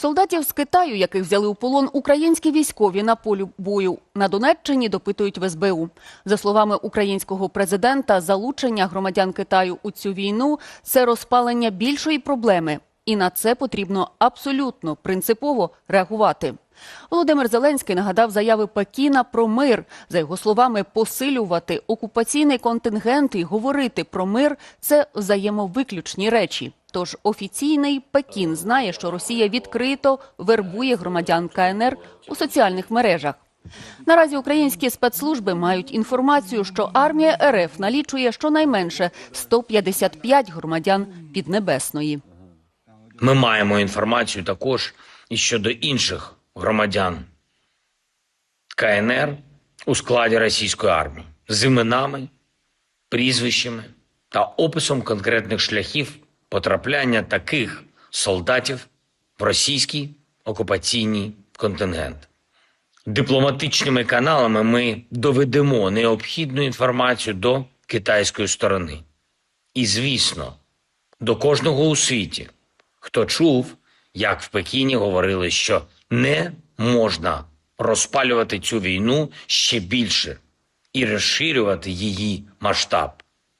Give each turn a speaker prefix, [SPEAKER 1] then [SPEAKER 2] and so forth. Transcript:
[SPEAKER 1] Солдатів з Китаю, яких взяли у полон українські військові на полі бою на Донеччині, допитують в СБУ. За словами українського президента, залучення громадян Китаю у цю війну це розпалення більшої проблеми, і на це потрібно абсолютно принципово реагувати. Володимир Зеленський нагадав заяви Пекіна про мир. За його словами, посилювати окупаційний контингент і говорити про мир це взаємовиключні речі. Тож офіційний Пекін знає, що Росія відкрито вербує громадян КНР у соціальних мережах. Наразі українські спецслужби мають інформацію, що армія РФ налічує щонайменше 155 громадян Піднебесної.
[SPEAKER 2] Ми маємо інформацію також і щодо інших громадян КНР у складі російської армії з іменами, прізвищами та описом конкретних шляхів потрапляння таких солдатів в російський окупаційний контингент. Дипломатичними каналами ми доведемо необхідну інформацію до китайської сторони. І, звісно, до кожного у світі, хто чув, як в Пекіні говорили, що не можна розпалювати цю війну ще більше і розширювати її масштаб.